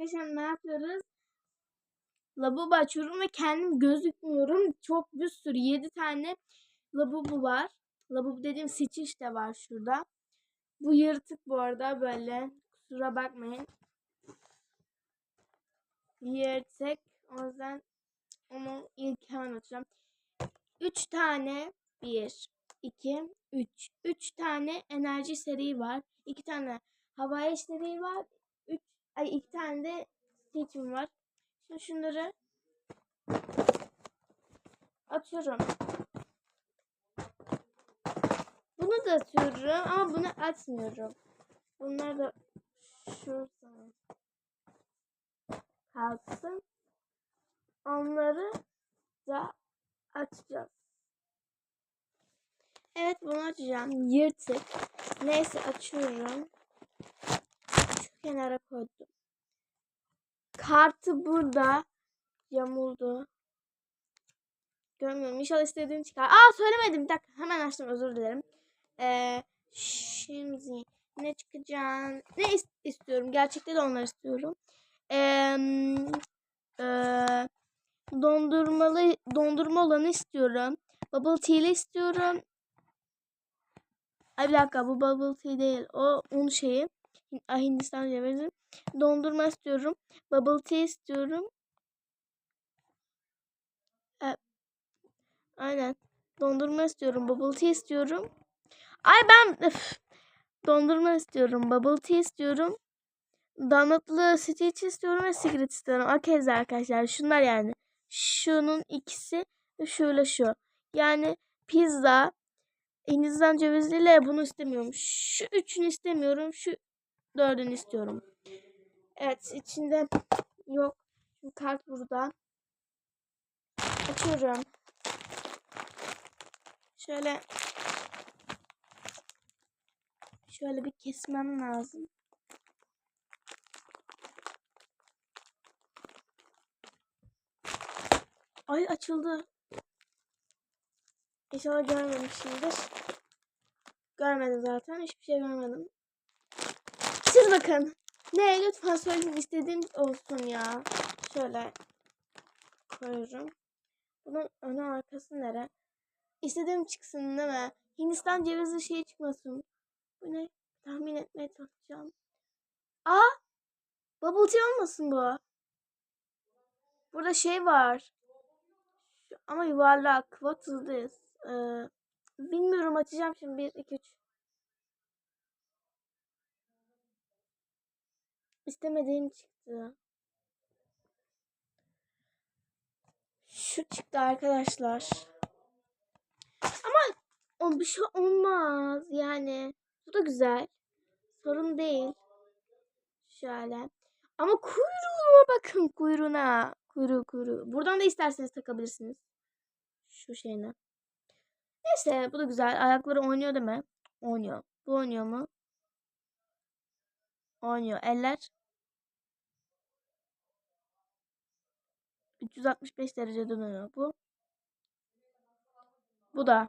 Arkadaşlar ne yapıyoruz? Labubu açıyorum ve kendim gözükmüyorum. Çok bir sürü 7 tane labubu var. Labubu dediğim Stitch de var şurada. Bu yırtık bu arada böyle. Kusura bakmayın. Yırtık. O yüzden onu ilk hemen açacağım. 3 tane 1, 2, 3. 3 tane enerji seri var. 2 tane havai seri var. 3 ay 2 tane de seçim var. Şimdi şunları atıyorum. Bunu da atıyorum ama bunu atmıyorum. Bunlar da şurada kalsın. Onları da açacağız. Evet bunu açacağım. Yırtık. Neyse açıyorum. Kenara koydum. Kartı burada. Yamuldu. Görmüyorum. İnşallah istediğim çıkar. Aa söylemedim. Bir dakika. Hemen açtım. Özür dilerim. Ee, şimdi ne çıkacak? Ne is- istiyorum? Gerçekte de onları istiyorum. Ee, e, dondurmalı dondurma olanı istiyorum. Bubble tea'li istiyorum. Ay bir dakika bu bubble tea değil. O un şeyi. Hindistan cevizi. Dondurma istiyorum. Bubble tea istiyorum. E, aynen. Dondurma istiyorum. Bubble tea istiyorum. Ay ben öf, dondurma istiyorum. Bubble tea istiyorum. Donutlu Stitch istiyorum ve Secret istiyorum. Okey arkadaşlar. Şunlar yani. Şunun ikisi şöyle şu. Yani pizza, Hindistan cevizliyle bunu istemiyorum. Şu üçünü istemiyorum. Şu dördünü istiyorum. Evet içinde yok. Şimdi kart burada. Açıyorum. Şöyle şöyle bir kesmem lazım. Ay açıldı. İnşallah görmemişimdir. Görmedim zaten. Hiçbir şey görmedim. Bakın. Ne lütfen söyleyin istediğim olsun ya. Şöyle koyuyorum. Bunun önü arkası nere? İstediğim çıksın değil mi? Hindistan cevizi şey çıkmasın. Bu ne? Tahmin etmeye çalışacağım. Aa! Bubble tea olmasın bu? Burada şey var. Ama yuvarlak. What is this? Ee, bilmiyorum açacağım şimdi. 1, 2, 3. İstemediğim çıktı. Şu çıktı arkadaşlar. Ama o bir şey olmaz yani. Bu da güzel. Sorun değil. Şöyle. Ama kuyruğuna bakın kuyruğuna. Kuyruğu kuyruğu. Buradan da isterseniz takabilirsiniz. Şu şeyine. Neyse bu da güzel. Ayakları oynuyor değil mi? Oynuyor. Bu oynuyor mu? Oynuyor. Eller 365 derece dönüyor bu. Bu da.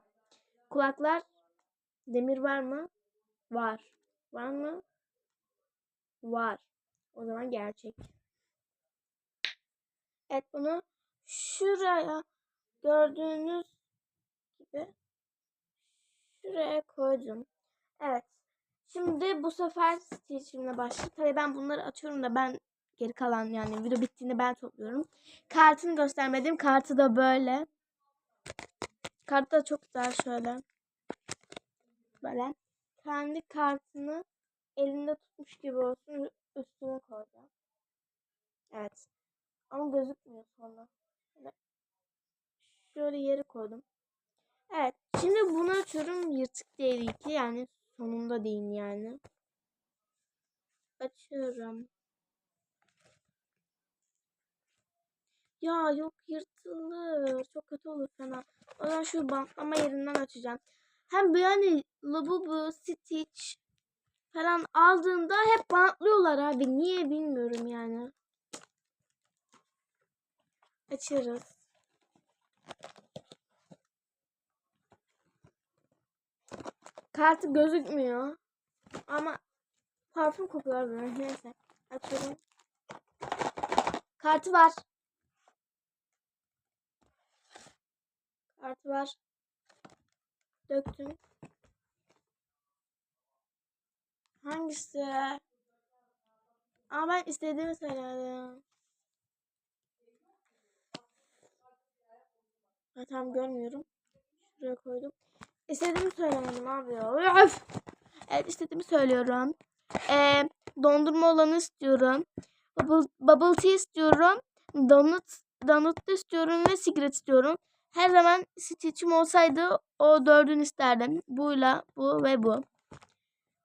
Kulaklar demir var mı? Var. Var mı? Var. O zaman gerçek. Evet bunu şuraya gördüğünüz gibi şuraya koydum. Evet. Şimdi bu sefer Stitch'imle başlayayım. Tabii ben bunları atıyorum da ben geri kalan yani video bittiğinde ben topluyorum. Kartını göstermedim. Kartı da böyle. Kart da çok güzel şöyle. Böyle. Kendi kartını elinde tutmuş gibi olsun üstüne koyacağım. Evet. Ama gözükmüyor sonra. Şöyle yere koydum. Evet. Şimdi bunu açıyorum. Yırtık değil ki. Yani sonunda değil yani. Açıyorum. Ya yok yırtılır. Çok kötü olur fena. O zaman şu bantlama yerinden açacağım. Hem yani Labubu, Stitch falan aldığında hep bantlıyorlar abi. Niye bilmiyorum yani. Açıyoruz. Kartı gözükmüyor. Ama parfüm kokular böyle. Neyse. Açıyorum. Kartı var. Kartı var. Döktüm. Hangisi? Ama ben istediğimi söyledim. Ha, tam görmüyorum. Şuraya koydum. İstediğimi söylemedim abi ya. Öf! Evet istediğimi söylüyorum. Ee, dondurma olanı istiyorum. Bubble, bubble tea istiyorum. Donut, donut da istiyorum ve sigara istiyorum. Her zaman Stitch'im olsaydı o dördünü isterdim. Buyla, bu ve bu.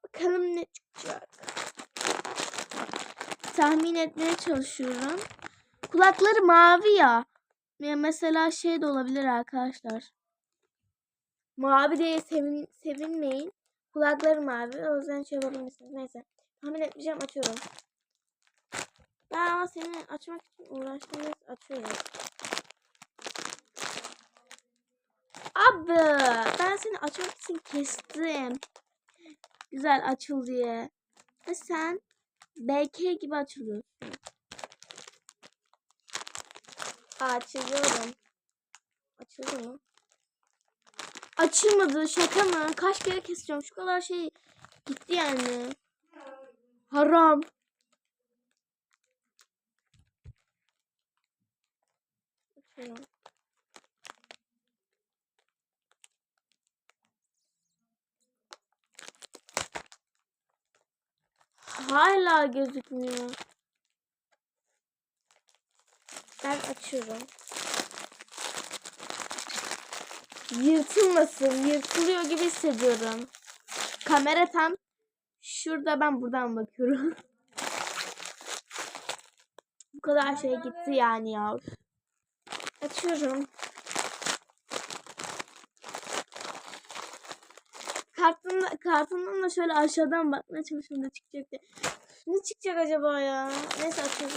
Bakalım ne çıkacak. Tahmin etmeye çalışıyorum. Kulakları mavi ya. Ya mesela şey de olabilir arkadaşlar. Mavi diye sevin, sevinmeyin. Kulakları mavi. O yüzden şey yapabilirsiniz. Neyse. Tahmin etmeyeceğim. Açıyorum. Ben ama seni açmak için uğraştım. Neyse açıyorum. Abi ben seni açmak için kestim. Güzel açıl diye. Ve sen BK gibi açılıyorsun. Açıyorum. Açıldı mı? Açılmadı şaka mı? Kaç kere keseceğim? Şu kadar şey gitti yani. Haram. Açıyorum. Hala gözükmüyor. Ben açıyorum. Yırtılmasın. Yırtılıyor gibi hissediyorum. Kamera tam şurada ben buradan bakıyorum. Bu kadar şey gitti yani ya. Açıyorum. Kartından, kartından da şöyle aşağıdan bakmaya çalışıyorum da çıkacak diye. Ne çıkacak acaba ya? Neyse açıyorum.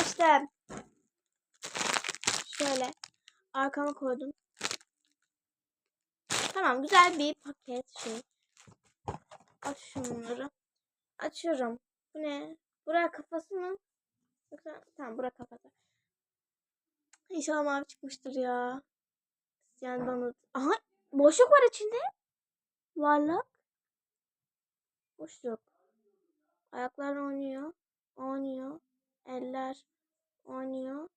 Açtım. Arkama koydum. Tamam güzel bir paket şey. Aç şunları. Açıyorum. Bu ne? Buraya kafası mı? Yoksa tamam bura kafası. İnşallah mavi çıkmıştır ya. Yani bana... Aha boşluk var içinde. Varlık. Boşluk. Ayaklar oynuyor. Oynuyor. Eller oynuyor.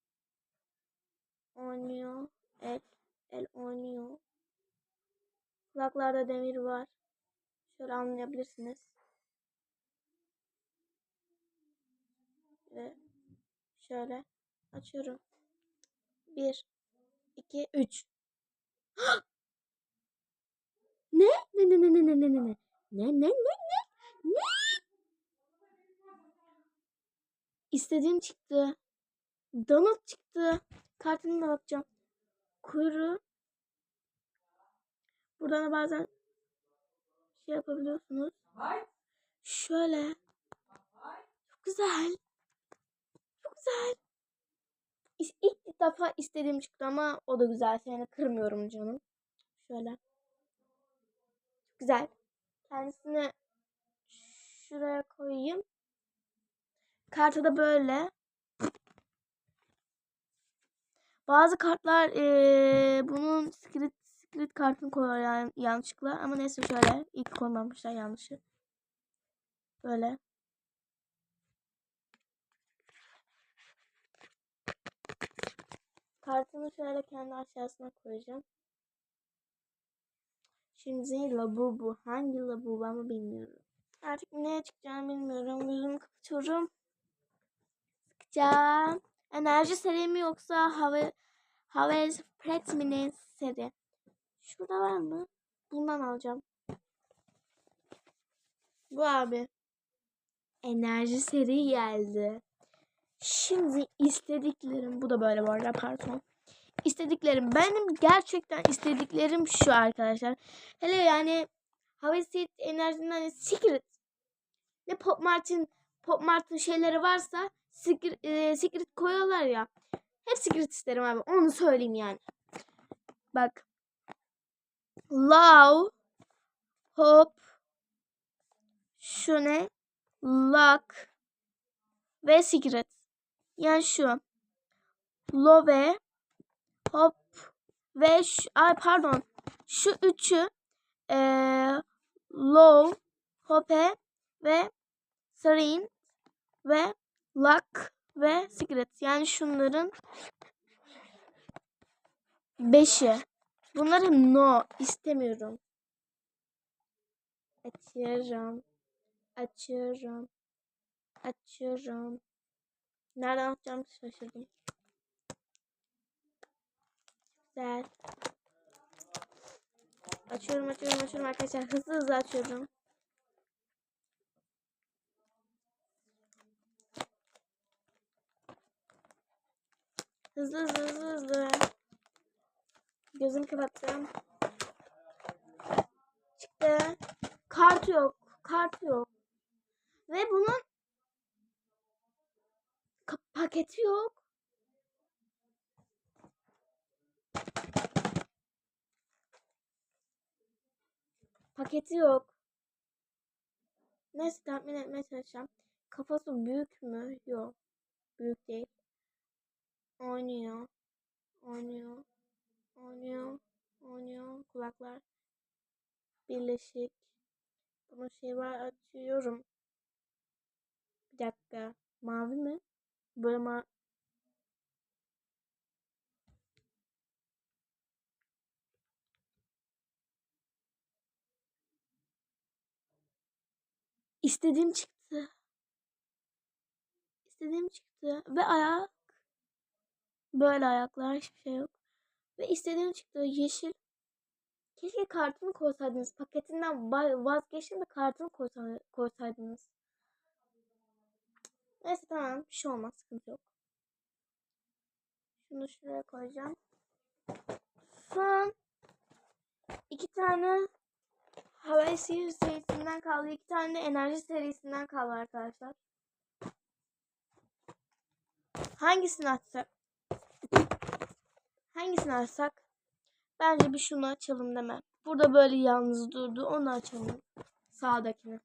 Oynuyor. El. El oynuyor. Kulaklarda demir var. Şöyle anlayabilirsiniz. Ve şöyle açıyorum. Bir, iki, üç. ne? Ne ne ne ne ne ne ne ne ne ne ne ne ne İstediğim çıktı. Donut çıktı. Kartına da bakacağım. Kuyruğu. Buradan da bazen şey yapabiliyorsunuz. Şöyle. Çok güzel. Çok güzel. İlk defa istediğim çıktı ama o da güzel. Seni kırmıyorum canım. Şöyle. Çok güzel. Kendisini şuraya koyayım. Kartı da böyle. Bazı kartlar eee, bunun secret, secret kartını koyuyor yani yanlışlıkla. Ama neyse şöyle. ilk koymamışlar yanlışı. Böyle. Kartını şöyle kendi aşağısına koyacağım. Şimdi labubu. Hangi labubu ama bilmiyorum. Artık neye çıkacağını bilmiyorum. Yüzümü kapatıyorum. Sıkacağım. Enerji seri mi yoksa hava hava Pret mi ne seri? Şurada var mı? Bundan alacağım. Bu abi. Enerji seri geldi. Şimdi istediklerim bu da böyle bu arada pardon. İstediklerim benim gerçekten istediklerim şu arkadaşlar. Hele yani Havasit enerjinin hani Secret ne Pop Martin Pop Martin şeyleri varsa Secret, e, koyuyorlar ya. Hep Secret isterim abi. Onu söyleyeyim yani. Bak. Love Hop şu ne? Luck ve Secret. Yani şu. Love, hop ve şu, ay pardon. Şu üçü eee low, hope ve serene ve luck ve secret. Yani şunların beşi. Bunları no istemiyorum. Açıyorum. Açıyorum. Açıyorum. Nereden atacağımı şaşırdım. Güzel. Açıyorum açıyorum açıyorum arkadaşlar. Hızlı hızlı açıyorum. Hızlı hızlı hızlı hızlı. Gözümü kapattım. Çıktı. Kart yok. Kart yok. Ve bunun paketi yok. Paketi yok. Neyse tahmin etmeye çalışacağım. Kafası büyük mü? Yok. Büyük değil. Oynuyor. Oynuyor. Oynuyor. Oynuyor. Kulaklar. Birleşik. Bunun şey var açıyorum. Bir dakika. Mavi mi? Böyle ma İstediğim çıktı. İstediğim çıktı. Ve ayak. Böyle ayaklar hiçbir şey yok. Ve istediğim çıktı. Yeşil. Keşke kartını koysaydınız. Paketinden va- vazgeçtim de kartını koysa- koysaydınız. Neyse tamam. Bir şey olmaz. Sıkıntı yok. Şunu şuraya koyacağım. Son iki tane Hawaii Sihir serisinden kaldı. iki tane de enerji serisinden kaldı arkadaşlar. Hangisini açsak? Hangisini açsak? Bence bir şunu açalım deme. Burada böyle yalnız durdu. Onu açalım. Sağdakini.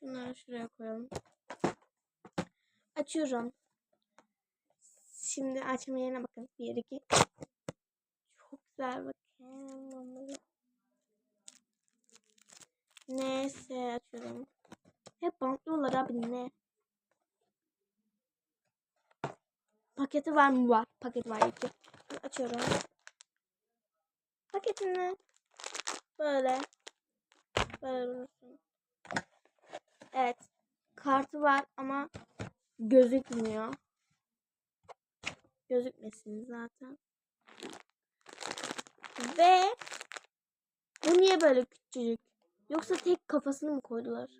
Şunları şuraya koyalım. Açıyorum. Şimdi açma yerine bakın. Bir, iki. Çok güzel bakın. Neyse açıyorum. Hep bantlıyorlar abi ne? Paketi var mı? Var. Paketi var iki. Açıyorum. Paketini böyle böyle. Evet. Kartı var ama gözükmüyor. Gözükmesin zaten. Ve bu niye böyle küçücük? Yoksa tek kafasını mı koydular?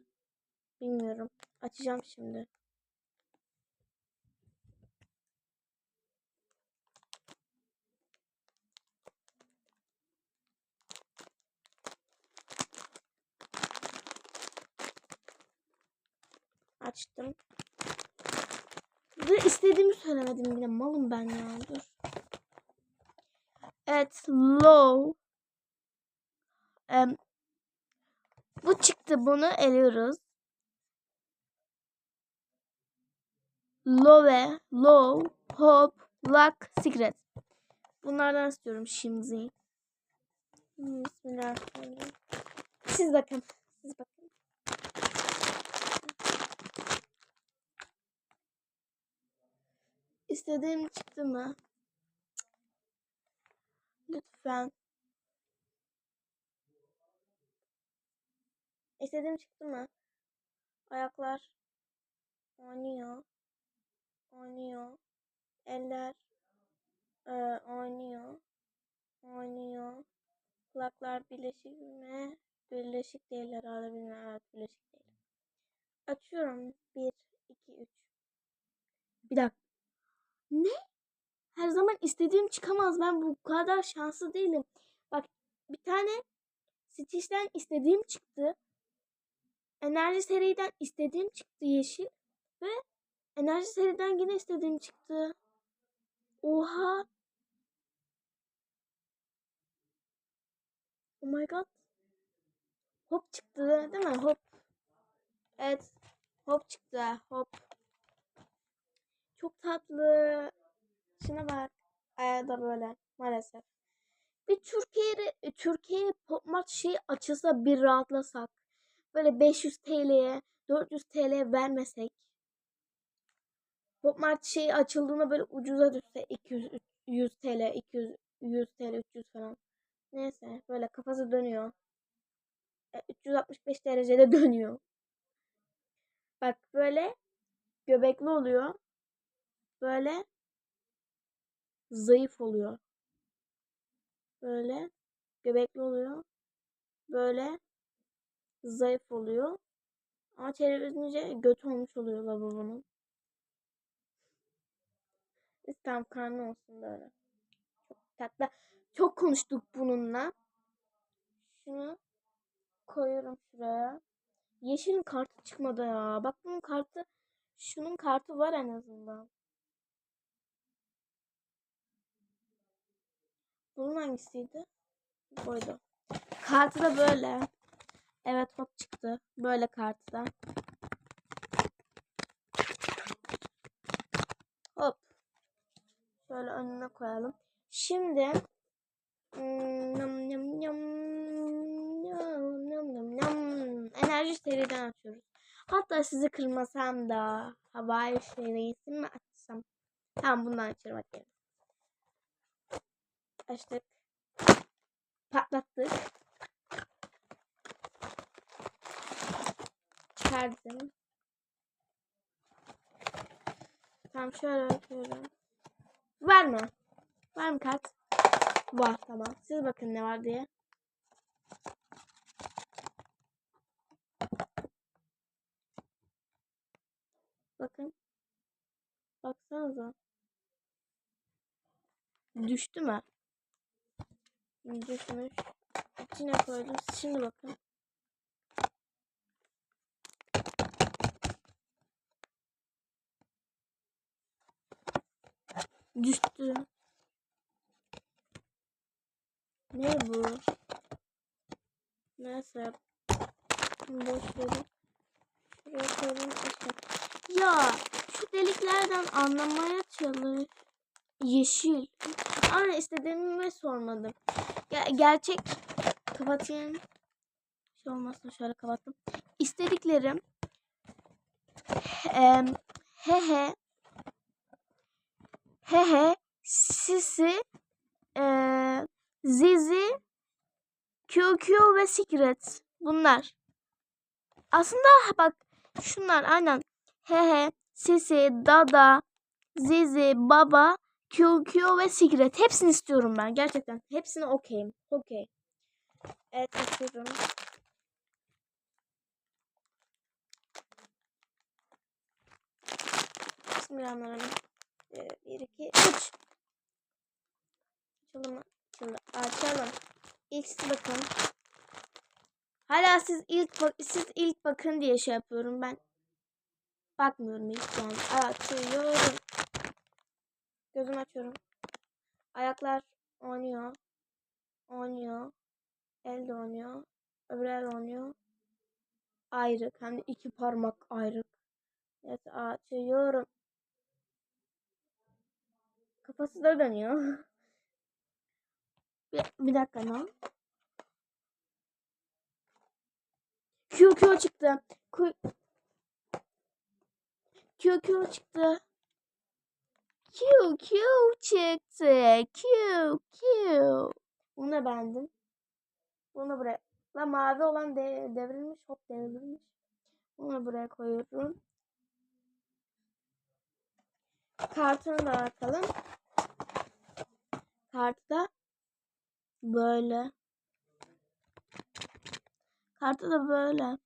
Bilmiyorum. Açacağım şimdi. Açtım. Ve istediğimi söylemedim yine. Malım ben ya. Dur. Evet. Low. Em, bu çıktı. Bunu eliyoruz. Low, low, hop, luck, secret. Bunlardan istiyorum şimdi. Bismillahirrahmanirrahim. Siz bakın. Siz bakın. İstediğim çıktı mı? Lütfen. İstediğim çıktı mı? Ayaklar oynuyor. Oynuyor. Eller e, oynuyor. Oynuyor. Kulaklar birleşik mi? Birleşik değil herhalde bilmiyorum. Evet birleşik değil. Açıyorum. 1, 2, 3. Bir dakika. Ne? Her zaman istediğim çıkamaz. Ben bu kadar şanslı değilim. Bak bir tane Stitch'ten istediğim çıktı. Enerji seriden istediğim çıktı yeşil. Ve enerji seriden yine istediğim çıktı. Oha. Oh my god. Hop çıktı değil mi? Hop. Evet. Hop çıktı. Hop. Çok tatlı. Şuna bak. Ayağı da böyle maalesef. Bir Türkiye'de Türkiye Pop Mart şey açılsa bir rahatlasak. Böyle 500 TL'ye 400 TL vermesek. Pop Mart şey açıldığında böyle ucuza düşse 200 100 TL 200 100 TL 300 falan. Neyse böyle kafası dönüyor. E, 365 derecede dönüyor. Bak böyle göbekli oluyor. Böyle zayıf oluyor. Böyle göbekli oluyor. Böyle zayıf oluyor. Ama çevirince göt olmuş oluyor lavabonun. İstem karnı olsun böyle. Çok tatlı. Çok konuştuk bununla. Şunu koyuyorum şuraya. Yeşilin kartı çıkmadı ya. Bak bunun kartı şunun kartı var en azından. Bunun hangisiydi? Buydu. Kartı da böyle. Evet hop çıktı. Böyle kartı da. Hop. Şöyle önüne koyalım. Şimdi hmm, nam, nam, nam, nam, nam, nam, nam. enerji seriden açıyoruz. Hatta sizi kırmasam da havai serisi mi açsam? Tamam bundan açarım hadi. Açtık. Patlattık. Çıkardım. Tamam şöyle yapıyorum. Var mı? Var mı kart? Var tamam. Siz bakın ne var diye. Bakın. Baksanıza. Düştü mü? Düşmüş. İçine koydum. Şimdi bakın. Düştü. Ne bu? Neyse. Boş verin. Şuraya koyalım. Ya şu deliklerden anlamaya çalış. Yeşil. Ama istediğimi sormadım. Ger gerçek kapatayım. Şey olmasın şöyle kapattım. İstediklerim em, he he he he sisi eee Zizi QQ ve Secret bunlar. Aslında bak şunlar aynen he he Sisi Dada Zizi Baba QQ ve Secret hepsini istiyorum ben gerçekten hepsini okeyim okey. Evet açıyorum. Bismillahirrahmanirrahim. 1, 2, 3. Açalım mı? Açalım. İlk bakın. Hala siz ilk bak siz ilk bakın diye şey yapıyorum ben. Bakmıyorum ilk yani. Açıyorum. Gözümü açıyorum. Ayaklar oynuyor. Oynuyor. El de oynuyor. Öbür el oynuyor. Ayrık. Hem de iki parmak ayrık. Evet açıyorum. Kafası da dönüyor. Bir, bir dakika lan. QQ çıktı. Q QQ çıktı. QQ çıktı. QQ. Bunu da beğendim. Bunu buraya. La mavi olan de devrilmiş. Hop devrilmiş. Bunu buraya koyuyorum. Kartına da bakalım. Kartta böyle. Kartı da böyle.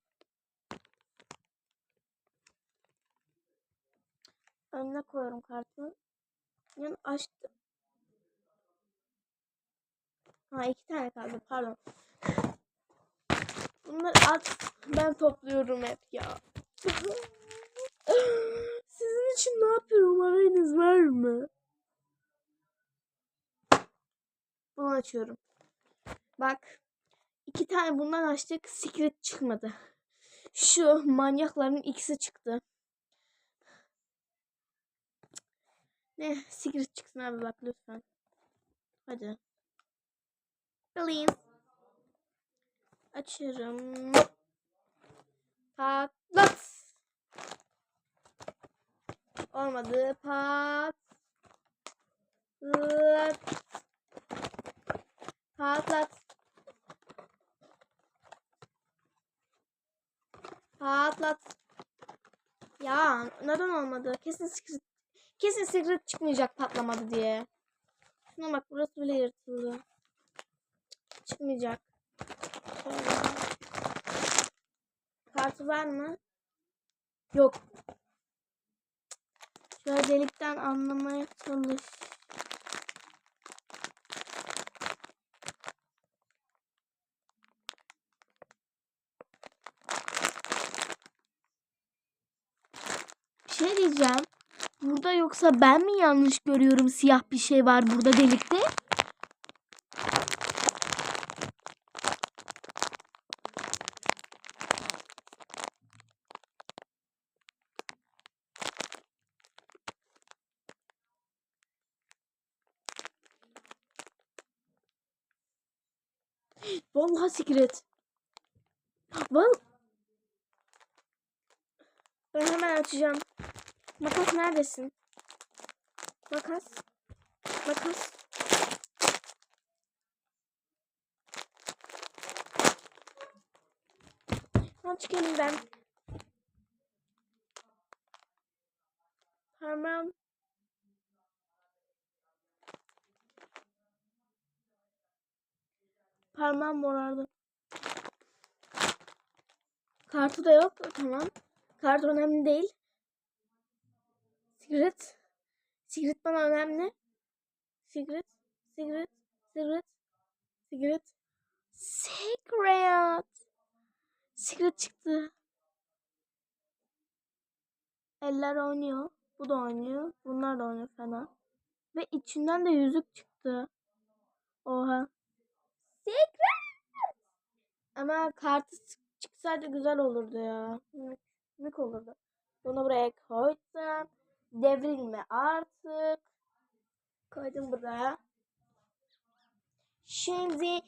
Önüne koyuyorum kartı. Yani açtım. Ha iki tane kaldı pardon. Bunları at. Ben topluyorum hep ya. Sizin için ne yapıyorum haberiniz var mı? Bunu açıyorum. Bak. iki tane bundan açtık. Secret çıkmadı. Şu manyakların ikisi çıktı. Ne? Secret çıksın abi bak lütfen. Hadi. Please. Açıyorum. Patlat. Olmadı. Patlat. Patlat. Patlat. Ya neden olmadı? Kesin secret, kesin secret çıkmayacak patlamadı diye. Şuna bak burası bile yırtıldı. Çıkmayacak. Kartı var mı? Yok. Şöyle delikten anlamaya çalış. Bir şey diyeceğim. Burada yoksa ben mi yanlış görüyorum siyah bir şey var burada delikte? Vallahi secret. Val ben hemen açacağım. Makas neredesin? Makas. Makas. Aç elimden. Parmağım. Parmağım morardı. Kartı da yok. Tamam. Kart önemli değil. Secret. Secret bana önemli. Secret. Secret. Secret. Secret. Secret. Secret çıktı. Eller oynuyor. Bu da oynuyor. Bunlar da oynuyor fena. Ve içinden de yüzük çıktı. Oha. Secret. Ama kartı çıksaydı güzel olurdu ya. Mük olurdu. Bunu buraya koydum. Devrilme artık. Koydum buraya. Şimdi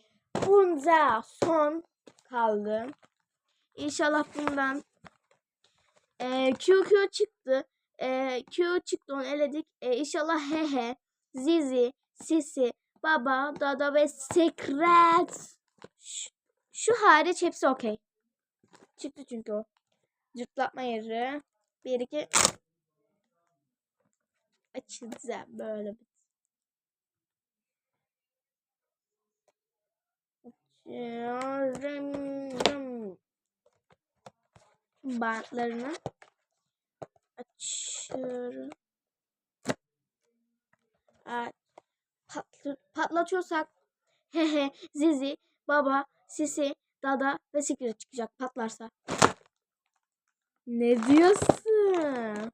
bunda son kaldı. İnşallah bundan e, QQ çıktı. E, Q çıktı onu eledik. E, inşallah Hehe, Zizi, Sisi, Baba, Dada ve Secret. Şu, şu hariç hepsi okey. Çıktı çünkü o. Cırtlatma yeri. Bir iki. Açacağım böyle bir. Açıyorum. Bantlarını açıyorum. Evet. Patlı, patlatıyorsak hehe zizi baba sisi dada ve secret çıkacak patlarsa. Ne diyorsun?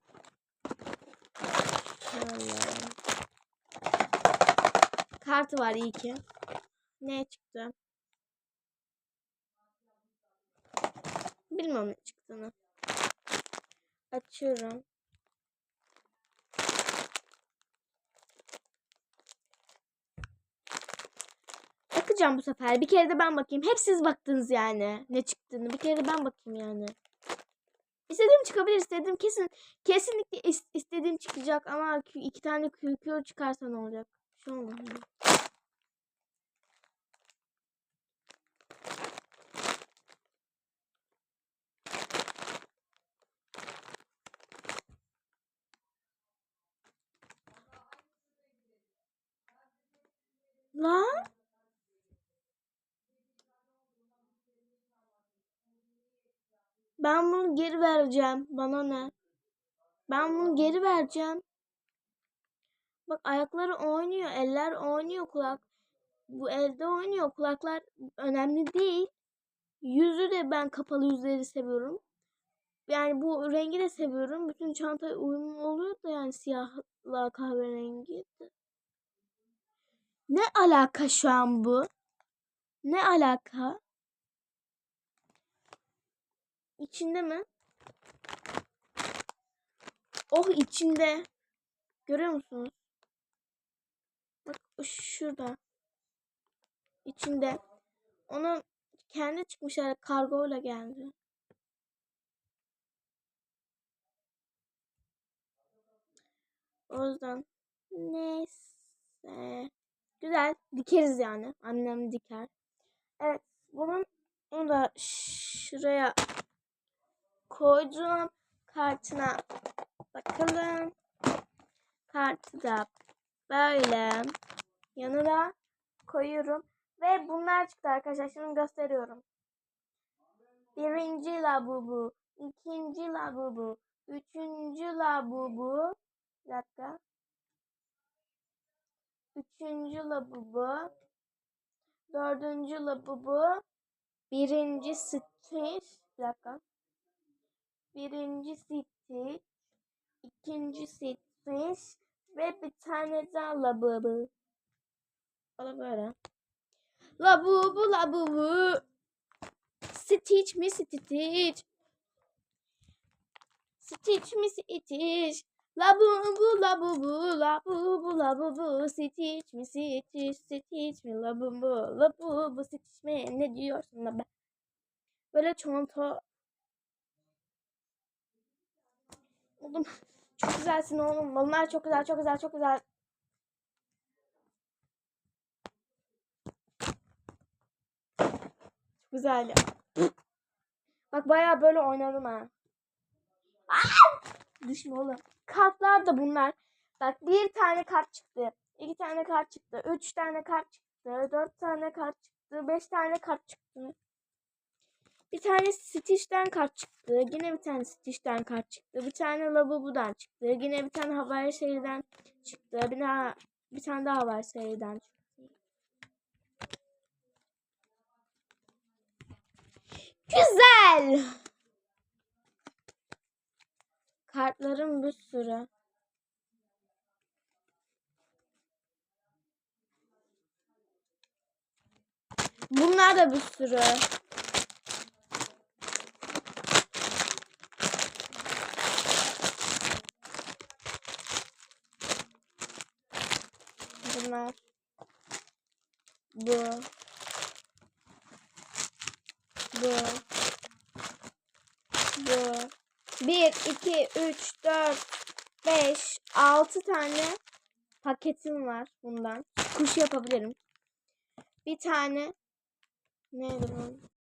Kartı var iyi ki. Ne çıktı? Bilmiyorum ne çıktığını. Açıyorum. Bakacağım bu sefer. Bir kere de ben bakayım. Hep siz baktınız yani. Ne çıktığını. Bir kere de ben bakayım yani. İstediğim çıkabilir. istediğim kesin kesinlikle is- istediğim çıkacak ama iki tane QQ çıkarsa ne olacak? Şu olmaz mı? Lan? Ben bunu geri vereceğim. Bana ne? Ben bunu geri vereceğim. Bak ayakları oynuyor, eller oynuyor, kulak. Bu elde oynuyor, kulaklar önemli değil. Yüzü de ben kapalı yüzleri seviyorum. Yani bu rengi de seviyorum. Bütün çantaya uyumlu oluyor da yani siyahla kahverengi. Ne alaka şu an bu? Ne alaka? İçinde mi? Oh içinde. Görüyor musunuz? Bak şurada. İçinde. Onun kendi çıkmış yani kargoyla geldi. O yüzden neyse. Güzel. Dikeriz yani. Annem diker. Evet. Bunun onu da şuraya koydum. Kartına bakalım. Kartı da böyle yanına koyuyorum. Ve bunlar çıktı arkadaşlar. Şimdi gösteriyorum. Birinci labubu. ikinci labubu. Üçüncü labubu. Bir dakika. Üçüncü labubu. Dördüncü labubu. Birinci Stitch. Bir dakika. Birinci Stitch. ikinci Stitch. Ve bir tane daha labubu. O da böyle. Labubu labubu. Stitch mi Stitch? Stitch mi Stitch? Labubu labubu labubu labubu Stitch mi Stitch Stitch mi labubu labubu Stitch mi ne diyorsun da ben? Böyle çanta Oğlum çok güzelsin oğlum. Bunlar çok güzel çok güzel çok güzel. Çok güzel. Bak bayağı böyle oynadım ha. Düşme oğlum. Kartlar da bunlar. Bak bir tane kart çıktı. iki tane kart çıktı. Üç tane kart çıktı. Dört tane kart çıktı. Beş tane kart çıktı. Bir tane Stitch'ten kart çıktı. Yine bir tane Stitch'ten kart çıktı. Bir tane Labubu'dan çıktı. Yine bir tane Hawaii seriden çıktı. Bir daha bir tane daha Hawaii seriden çıktı. Güzel. Kartlarım bir sürü. Bunlar da bir sürü. Bunlar. Bu. Bu. Bu. 1, 2, 3, 4, 5, 6 tane paketim var bundan. Kuş yapabilirim. Bir tane neydi bu?